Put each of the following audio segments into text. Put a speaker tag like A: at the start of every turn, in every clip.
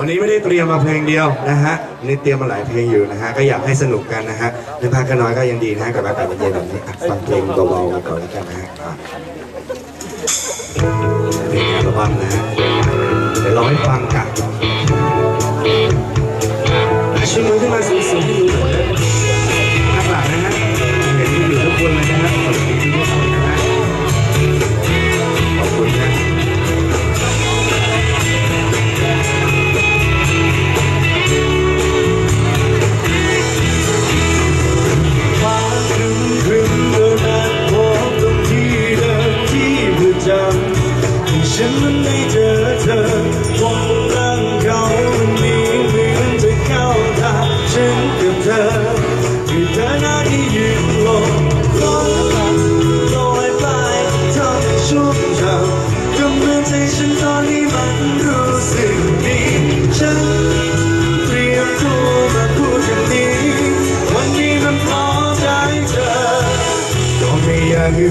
A: วันนี้ไม่ได้เตรียมมาเพลงเดียวนะฮะนี่เตรียมมาหลายเพลงอยู่นะฮะก็อยากให้สนุกกันนะฮะในภาคก็น้อยก็ยังดีนะฮะกับอากาศเย็นๆแบบนี้อะฟังเพลงเบาๆกันก่อนแล้วกันนะฮะอะเพลงอัลบั้มนะฮะเดี๋ยวลองให้ฟังกันชูมือขึ้นมาสูงๆให้ดู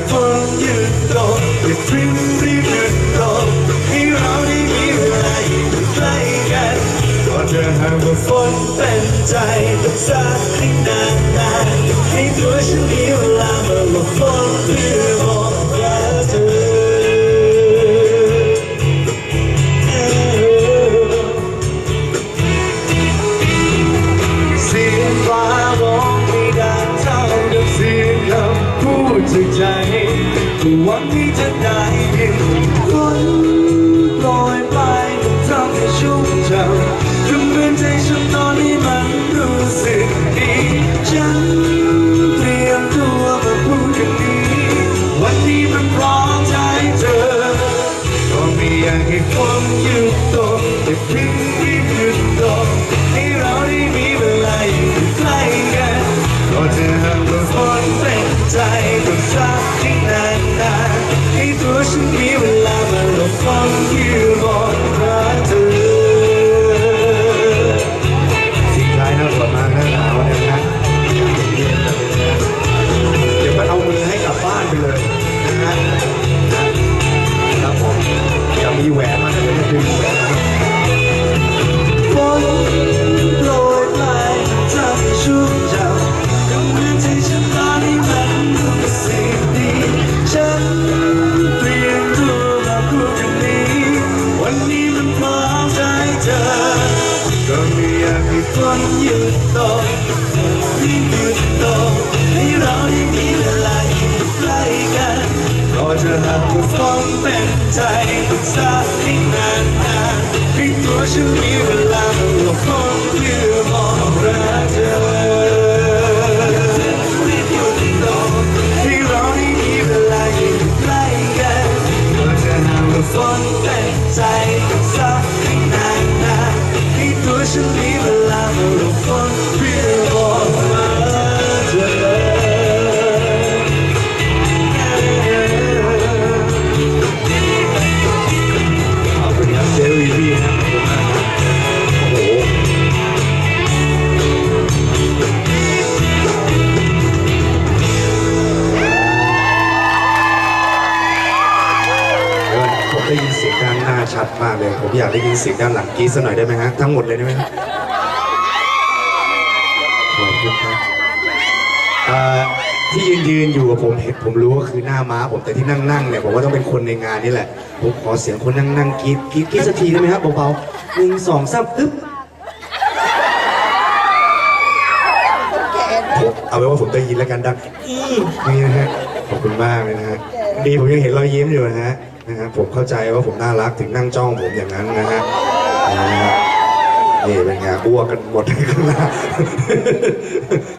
B: ฟังยืดตกแต่พริ้งรีบยืดตกให้เราได้มีเวลาอยู่ใกล้กันก็จะหากว่าฝนเป็นใจต้องสักให้งนานๆให้ตัวฉันมีเวลา หวังที่จะได้ยินฝนโปรยปลายมันทำให้ชุ่มฉ่ำจนเหมือนใจฉันตอนนี้มันรู้สึกดีฉันเตรียมตัวมาพูดกันนี้ วันนี้มันพร้อมใจเธอ ก็ไม่อยากให้ฝนหยุดตกแต่เพียงรีบหยุดตกให้เราได้มีเวลาอยู่ใกล้กันก็จะหากว่าฝนเป็นใจก็สักที่นานนานๆ ให้ตัวฉันมีเวลามาหลบฟังยื
A: ให้
B: ฝนหยุดตรีบยุดตกให้เราได้มีเวลาอยู่ใกล้กันก็จะหากว่าฝนเป็นใจต้องสักให้นานนานๆให้ตัวฉันมีเวลา
A: ชัดมากเลย ผมอยากได้ยินเสียงด้านหลังกรีดสักหน่อยได้ไหมฮะ ทั้งหมดเลยได้ไหมฮะขอบคุณครับเอ่อที่ยืนยืนอยู่กับผมเห็นผมรู้ว่าคือหน้าม้าผมแต่ที่นั่งนั่งเนี่ยผมว่าต้องเป็นคนในงานนี่แหละ ผมขอเสียงคนนั่งนั่งกรีดกรีดกรีดสักทีได้ไหมครับเบาๆหนึ่งสองสามอึ๊บผมเอาไว้ว่าผมได้ยินแล้วกันดังอี้นี่นะฮะ ขอบคุณมากเลยนะฮะดีผมยังเห็นรอยยิ้มอยู่นะฮะนะฮะผมเข้าใจว่าผมน่ารักถึงนั่งจ้องผมอย่างนั้นนะฮะนี่เป็นไงอ้วกกันหมดข้างหน้า